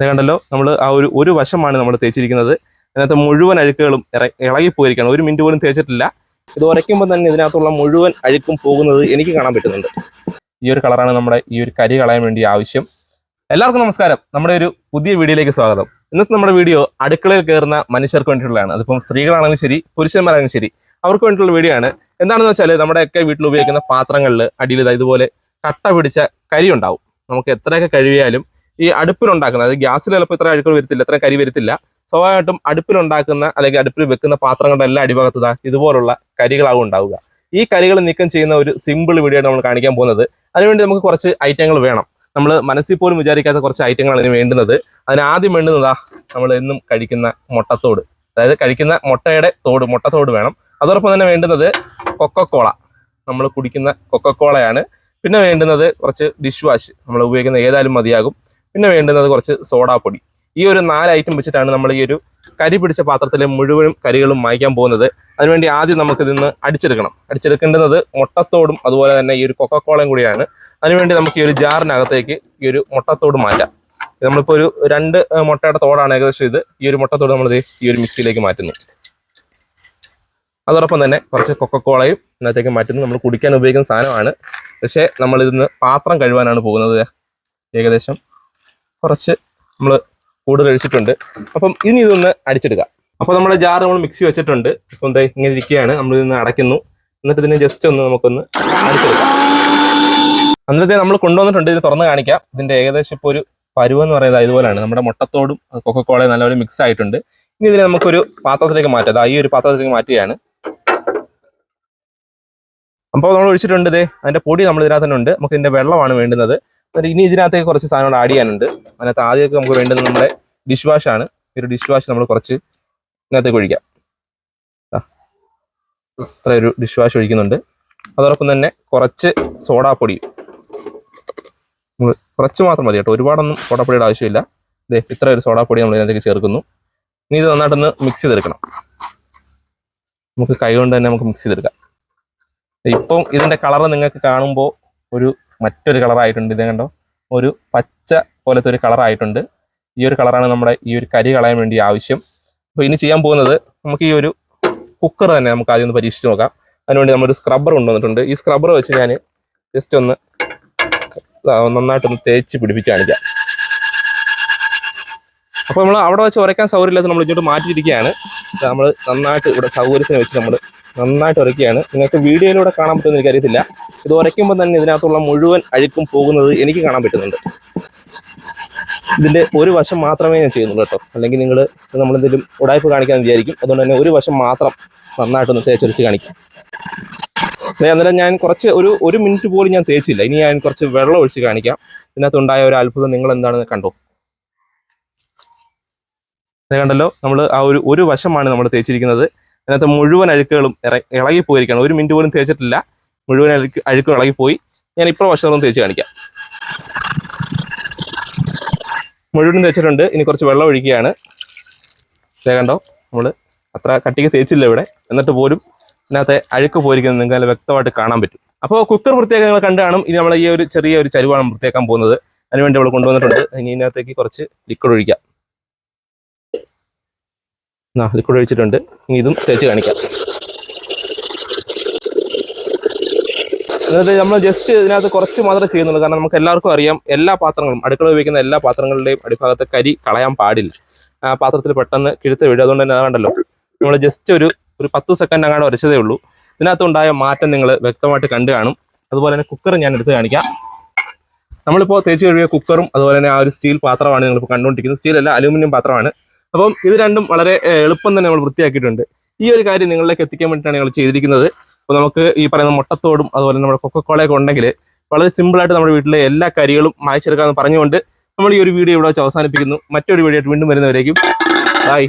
ഇത് കണ്ടല്ലോ നമ്മൾ ആ ഒരു ഒരു വശമാണ് നമ്മൾ തേച്ചിരിക്കുന്നത്. അതിനകത്ത് മുഴുവൻ അഴുക്കുകളും ഇളകി പോയിരിക്കണം ഒരു മിനിറ്റ് പോലും തേച്ചിട്ടില്ല. ഇത് ഉരയ്ക്കുമ്പോൾ തന്നെ ഇതിനകത്തുള്ള മുഴുവൻ അഴുക്കും പോകുന്നത് എനിക്ക് കാണാൻ പറ്റുന്നുണ്ട്. ഈ ഒരു കളറാണ് നമ്മുടെ ഈ ഒരു കരി കളയാൻ വേണ്ടി ആവശ്യം. എല്ലാവർക്കും നമസ്കാരം. നമ്മുടെ ഒരു പുതിയ വീഡിയോയിലേക്ക് സ്വാഗതം. ഇന്നത്തെ നമ്മുടെ വീഡിയോ അടുക്കളയിൽ കയറുന്ന മനുഷ്യർക്ക് വേണ്ടിയിട്ടുള്ളതാണ്. അതിപ്പം സ്ത്രീകളാണെങ്കിലും ശരി പുരുഷന്മാരാണെങ്കിലും ശരി അവർക്ക് വേണ്ടിയിട്ടുള്ള വീഡിയോ ആണ്. എന്താണെന്ന് വെച്ചാൽ നമ്മുടെയൊക്കെ വീട്ടിൽ ഉപയോഗിക്കുന്ന പാത്രങ്ങളിൽ അടിയിൽ ഇതാ ഇതുപോലെ കട്ട പിടിച്ച കരി ഉണ്ടാവും. നമുക്ക് എത്രയൊക്കെ കഴിവിയാലും ഈ അടുപ്പിലുണ്ടാക്കുന്നത്. അതായത് ഗ്യാസിൽ ചിലപ്പോൾ ഇത്ര അഴുക്കൾ വരത്തില്ല ഇത്ര കരി വരത്തില്ല. സ്വാഭാവികമായിട്ടും അടുപ്പിലുണ്ടാക്കുന്ന അല്ലെങ്കിൽ അടുപ്പിൽ വെക്കുന്ന പാത്രങ്ങളുടെ എല്ലാ അടിഭാഗത്തുതാ ഇതുപോലുള്ള കരികളാവും ഉണ്ടാവുക. ഈ കരികൾ നീക്കം ചെയ്യുന്ന ഒരു സിമ്പിൾ വീഡിയോ നമ്മൾ കാണിക്കാൻ പോകുന്നത്. അതിനുവേണ്ടി നമുക്ക് കുറച്ച് ഐറ്റങ്ങൾ വേണം. നമ്മൾ മനസ്സിൽ പോലും വിചാരിക്കാത്ത കുറച്ച് ഐറ്റങ്ങളാണ് ഇതിന് വേണ്ടുന്നത്. അതിന് ആദ്യം വേണ്ടുന്നതാ നമ്മൾ എന്നും കഴിക്കുന്ന മുട്ടത്തോട്. അതായത് കഴിക്കുന്ന മുട്ടയുടെ തോട് മുട്ടത്തോട് വേണം. അതോടൊപ്പം തന്നെ വേണ്ടുന്നത് കൊക്കക്കോള. നമ്മൾ കുടിക്കുന്ന കൊക്കക്കോളയാണ്. പിന്നെ വേണ്ടുന്നത് കുറച്ച് ഡിഷ് വാഷ്. നമ്മൾ ഉപയോഗിക്കുന്ന ഏതായാലും മതിയാകും. പിന്നെ വേണ്ടുന്നത് കുറച്ച് സോഡാപ്പൊടി ഈ ഒരു നാല് ഐറ്റം വെച്ചിട്ടാണ് നമ്മൾ ഈ ഒരു കരി പിടിച്ച പാത്രത്തിലെ മുഴുവൻ കരികളും മായ്ക്കാൻ പോകുന്നത്. അതിനുവേണ്ടി ആദ്യം നമുക്ക് ഇതിന്ന് അടിച്ചെടുക്കണം. അടിച്ചെടുക്കേണ്ടുന്നത് മുട്ടത്തോടും അതുപോലെ തന്നെ ഈ ഒരു കൊക്കക്കോളയും കൂടിയാണ്. അതിനുവേണ്ടി നമുക്ക് ഈ ഒരു ജാറിനകത്തേക്ക് ഈ ഒരു മുട്ടത്തോട് മാറ്റാം. നമ്മളിപ്പോൾ ഒരു രണ്ട് മുട്ടയുടെ തോടാണ് ഏകദേശം ഇത്. ഈ ഒരു മുട്ടത്തോട് നമ്മൾ ഈ ഒരു മിക്സിയിലേക്ക് മാറ്റുന്നു. അതോടൊപ്പം തന്നെ കുറച്ച് കൊക്കക്കോളയും ഇതിനകത്തേക്ക് മാറ്റുന്നു. നമ്മൾ കുടിക്കാൻ ഉപയോഗിക്കുന്ന സാധനമാണ്. പക്ഷേ നമ്മളിതിന്ന് പാത്രം കഴുവാനാണ് പോകുന്നത്. ഏകദേശം കുറച്ച് നമ്മൾ കൂടുതൽ ഒഴിച്ചിട്ടുണ്ട്. അപ്പം ഇനി ഇതൊന്ന് അടിച്ചെടുക്കാം. അപ്പോൾ നമ്മുടെ ജാർ നമ്മൾ മിക്സി വെച്ചിട്ടുണ്ട്. ഇപ്പം എന്താ ഇങ്ങനെ ഇരിക്കുകയാണ്. നമ്മൾ ഇതിന്ന് അടയ്ക്കുന്നു. എന്നിട്ട് ഇതിനെ ജസ്റ്റ് ഒന്ന് നമുക്കൊന്ന് അടിച്ചെടുക്കാം. അന്നത്തെ നമ്മൾ കൊണ്ടുവന്നിട്ടുണ്ട്. ഇത് തുറന്ന് കാണിക്കാം. ഇതിന്റെ ഏകദേശം ഇപ്പോൾ ഒരു പരുവെന്ന് പറയുന്നത് ഇതുപോലെയാണ്. നമ്മുടെ മുട്ടത്തോടും കൊക്കക്കോളയും നല്ലപോലെ മിക്സ് ആയിട്ടുണ്ട്. ഇനി ഇതിനെ നമുക്കൊരു പാത്രത്തിലേക്ക് മാറ്റാം. അതാ ഈ ഒരു പാത്രത്തിലേക്ക് മാറ്റുകയാണ്. അപ്പോൾ നമ്മൾ ഒഴിച്ചിട്ടുണ്ട് ഇതേ അതിന്റെ പൊടി നമ്മൾ ഇതിനകത്ത് തന്നെ ഉണ്ട് നമുക്ക് ഇതിന്റെ വെള്ളമാണ് വേണ്ടുന്നത്. ഇനി ഇതിനകത്തേക്ക് കുറച്ച് സാധനങ്ങൾ ആഡ് ചെയ്യാനുണ്ട്. അതിനകത്ത് ആദ്യമൊക്കെ നമുക്ക് വേണ്ടത് നമ്മുടെ ഡിഷ് വാഷ് ആണ്. ഒരു ഡിഷ് വാഷ് നമ്മൾ കുറച്ച് ഇതിനകത്തേക്ക് ഒഴിക്കാം. അത്ര ഒരു ഡിഷ് വാഷ് ഒഴിക്കുന്നുണ്ട്. അതോടൊപ്പം തന്നെ കുറച്ച് സോഡാപ്പൊടി. കുറച്ച് മാത്രം മതി കേട്ടോ. ഒരുപാടൊന്നും സോഡാപ്പൊടിയുടെ ആവശ്യമില്ല. ദേ ഇത്ര ഒരു സോഡാപ്പൊടി നമ്മൾ ഇതിനകത്തേക്ക് ചേർക്കുന്നു. ഇനി ഇത് നന്നായിട്ടൊന്ന് മിക്സ് ചെയ്തെടുക്കണം. നമുക്ക് കൈ കൊണ്ട് തന്നെ നമുക്ക് മിക്സ് ചെയ്തെടുക്കാം. ഇപ്പം ഇതിന്റെ കളർ നിങ്ങൾക്ക് കാണുമ്പോൾ ഒരു മറ്റൊരു കളറായിട്ടുണ്ട്. ഇത് കണ്ടോ? ഒരു പച്ച പോലത്തെ ഒരു കളറായിട്ടുണ്ട്. ഈ ഒരു കളറാണ് നമ്മുടെ ഈ ഒരു കരി കളയാൻ വേണ്ടി ആവശ്യം. അപ്പോൾ ഇനി ചെയ്യാൻ പോകുന്നത് നമുക്ക് ഈ ഒരു കുക്കർ തന്നെ നമുക്ക് ആദ്യം ഒന്ന് പരീക്ഷിച്ച് നോക്കാം. അതിനുവേണ്ടി നമ്മളൊരു സ്ക്രബ്ബർ കൊണ്ടുവന്നിട്ടുണ്ട് ഈ സ്ക്രബ്ബർ വെച്ച് ഞാൻ ജസ്റ്റ് ഒന്ന് നന്നായിട്ടൊന്ന് തേച്ച് പിടിപ്പിച്ച് കാണിക്കാം അപ്പോൾ നമ്മൾ അവിടെ വെച്ച് ഉരയ്ക്കാൻ സൗകര്യമില്ലാത്ത നമ്മൾ ഇങ്ങോട്ട് മാറ്റിയിരിക്കുകയാണ്. നമ്മൾ നന്നായിട്ട് ഇവിടെ സൗകര്യത്തിന് വെച്ച് നമ്മൾ നന്നായിട്ട് ഉരയ്ക്കുകയാണ് നിങ്ങൾക്ക് വീഡിയോയിലൂടെ കാണാൻ പറ്റുമെന്ന് എനിക്കറിയത്തില്ല. ഇത് ഉരയ്ക്കുമ്പോൾ തന്നെ ഇതിനകത്തുള്ള മുഴുവൻ അഴുക്കും പോകുന്നത് എനിക്ക് കാണാൻ പറ്റുന്നുണ്ട്. ഇതിന്റെ ഒരു വശം മാത്രമേ ഞാൻ ചെയ്യുന്നുള്ളൂ കേട്ടോ. അല്ലെങ്കിൽ നിങ്ങൾ നമ്മളെന്തെങ്കിലും ഉടായ്പ കാണിക്കാൻ വിചാരിക്കും. അതുകൊണ്ട് തന്നെ ഒരു വശം മാത്രം നന്നായിട്ടൊന്ന് തേച്ചൊരിച്ച് കാണിക്കും. അന്നേരം ഞാൻ കുറച്ച് ഒരു ഒരു മിനിറ്റ് പോലും ഞാൻ തേച്ചില്ല. ഇനി ഞാൻ കുറച്ച് വെള്ളം ഒഴിച്ച് കാണിക്കാം. ഇതിനകത്തുണ്ടായ ഒരു അത്ഭുതം നിങ്ങൾ എന്താണെന്ന് കണ്ടോ കണ്ടല്ലോ? നമ്മൾ ആ ഒരു ഒരു വശമാണ് നമ്മൾ തേച്ചിരിക്കുന്നത്. അതിനകത്ത് മുഴുവൻ അഴുക്കുകളും ഇളകി പോയിരിക്കുകയാണ് ഒരു മിനിറ്റ് പോലും തേച്ചിട്ടില്ല. മുഴുവൻ അഴുക്ക് അഴുക്കും ഇളകിപ്പോയി. ഞാൻ ഇപ്പോൾ വശങ്ങളും തേച്ച് കാണിക്കാം. മുഴുവനും തേച്ചിട്ടുണ്ട്. ഇനി കുറച്ച് വെള്ളം ഒഴിക്കുകയാണ്. കണ്ടോ? നമ്മൾ അത്ര കട്ടിക്ക് തേച്ചില്ല ഇവിടെ. എന്നിട്ട് പോലും ഇതിനകത്തെ അഴുക്ക് പോയിരിക്കുന്നത് നിങ്ങൾക്ക് നല്ല വ്യക്തമായിട്ട് കാണാൻ പറ്റും. അപ്പോൾ കുക്കർ വൃത്തിയാക്കാൻ നിങ്ങൾ കണ്ടു കാണും. ഇനി നമ്മൾ ഈ ഒരു ചെറിയ ഒരു ചരുവാണ് വൃത്തിയാക്കാൻ പോകുന്നത്. അതിനുവേണ്ടി നമ്മൾ കൊണ്ടുവന്നിട്ടുണ്ട്. ഇനി ഇതിനകത്തേക്ക് കുറച്ച് ലിക്വിഡ് ഒഴിക്കാം. ആ ലിക്വിഡ് ഒഴിച്ചിട്ടുണ്ട്. ഇനി ഇതും തേച്ച് കാണിക്കാം. എന്നിട്ട് നമ്മൾ ജസ്റ്റ് ഇതിനകത്ത് കുറച്ച് മാത്രമേ ചെയ്യുന്നുള്ളൂ. കാരണം നമുക്ക് എല്ലാവർക്കും അറിയാം എല്ലാ പാത്രങ്ങളും അടുക്കള ഉപയോഗിക്കുന്ന എല്ലാ പാത്രങ്ങളുടെയും അടിഭാഗത്തെ കരി കളയാൻ പാടില്ല. ആ പാത്രത്തിൽ പെട്ടെന്ന് കിഴുത്ത് വീഴും. അതുകൊണ്ട് തന്നെ അതാണ്ടല്ലോ നമ്മൾ ജസ്റ്റ് ഒരു ഒരു പത്ത് സെക്കൻഡ് അങ്ങാണ്ട് വരച്ചതേ ഉള്ളൂ. ഇതിനകത്തുണ്ടായ മാറ്റം നിങ്ങൾ വ്യക്തമായിട്ട് കണ്ടു കാണും. അതുപോലെ തന്നെ കുക്കർ ഞാൻ എടുത്ത് കാണിക്കാം. നമ്മളിപ്പോൾ തേച്ച് കഴുകിയ കുക്കറും അതുപോലെ തന്നെ ആ ഒരു സ്റ്റീൽ പാത്രമാണ് നിങ്ങളിപ്പോൾ കണ്ടുകൊണ്ടിരിക്കുന്നത്. സ്റ്റീൽ അല്ല അലൂമിനിയം പാത്രമാണ്. അപ്പം ഇത് രണ്ടും വളരെ എളുപ്പം തന്നെ നമ്മൾ വൃത്തിയാക്കിയിട്ടുണ്ട്. ഈ ഒരു കാര്യം നിങ്ങളിലേക്ക് എത്തിക്കാൻ വേണ്ടിയിട്ടാണ് ഞങ്ങൾ ചെയ്തിരിക്കുന്നത്. അപ്പോൾ നമുക്ക് ഈ പറയുന്ന മുട്ടത്തോടും അതുപോലെ നമ്മുടെ കൊക്കക്കോളയൊക്കെ ഉണ്ടെങ്കിൽ വളരെ സിമ്പിളായിട്ട് നമ്മുടെ വീട്ടിലെ എല്ലാ കരികളും മായ്ച്ചെടുക്കാമെന്ന് പറഞ്ഞുകൊണ്ട് നമ്മൾ ഈ ഒരു വീഡിയോ ഇവിടെ വെച്ച് അവസാനിപ്പിക്കുന്നു. മറ്റൊരു വീഡിയോ ആയിട്ട് വീണ്ടും വരുന്നവരേക്കും ബൈ